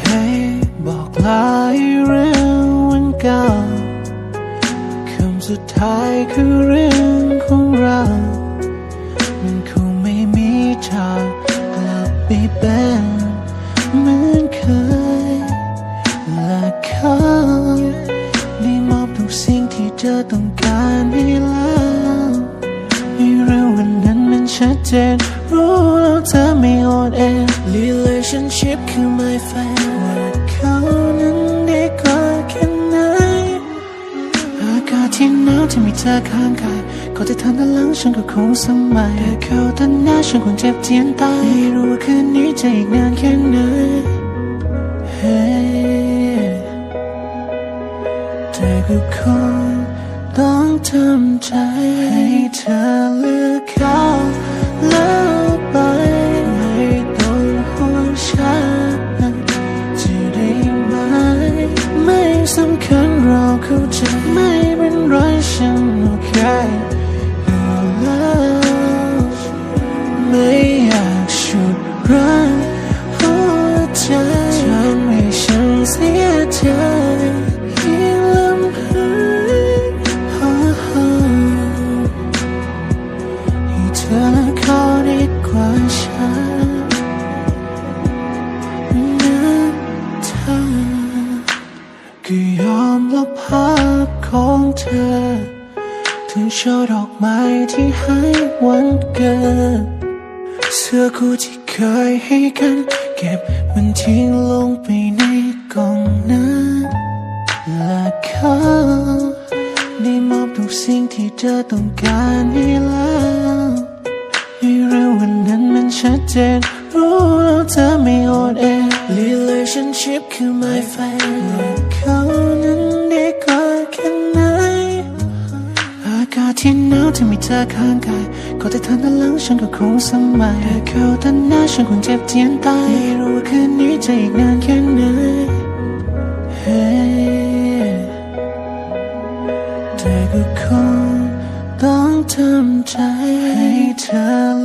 ให้บอกลาให้เรื่องวันเก่าคำสุดท้ายคือเรื่องของเรา มันคงไม่มีทางกลับไปเป็นเหมือนเคยและเขาได้มอบทุกสิ่งที่เธอต้องการให้แล้วให้เรื่องวันนั้นมันชัดเจน Relationship คือ my fan ว่าเขานั้นไดีกว่าแค่ไหนอากาศที่หนาวที่มีเธอข้างกายเขาจะทำด้านหลังฉันก็คงสมัยแต่เขาด้านหน้าฉันคงเจ็บเจียนตายไม่รู้ว่าคืนนี้จะอีกนานแค่ไหน Hey แต่ก็คงต้องทำใจให้เธอเลือก ครั้งเราเข้าใจไม่เป็นไรฉันโอเค ยอมลบภาพของเธอ ถึงช่อดอกไม้ที่ให้วันเกิด เสื้อคู่ที่เคยให้กัน เก็บมันทิ้งลงไปในกล่องนั้นและเขาได้มอบทุกสิ่งที่เธอต้องการให้แล้วให้เรื่องวันนั้นมันชัดเจนรู้แล้วเธอไม่อ่อนแอ Relationship คือ my fan และเขา ที่หนาวที่มีเธอข้างกายก็แต่เธอด้นหลังฉันก็คงสมัยแต่เขาด้านหน้าฉันคงเจ็บเจียนตายไม่รู้ว่าคืนนี้จะอีกนานแค่ไหน Hey แต่ก็คงต้องทำใจให้เธอ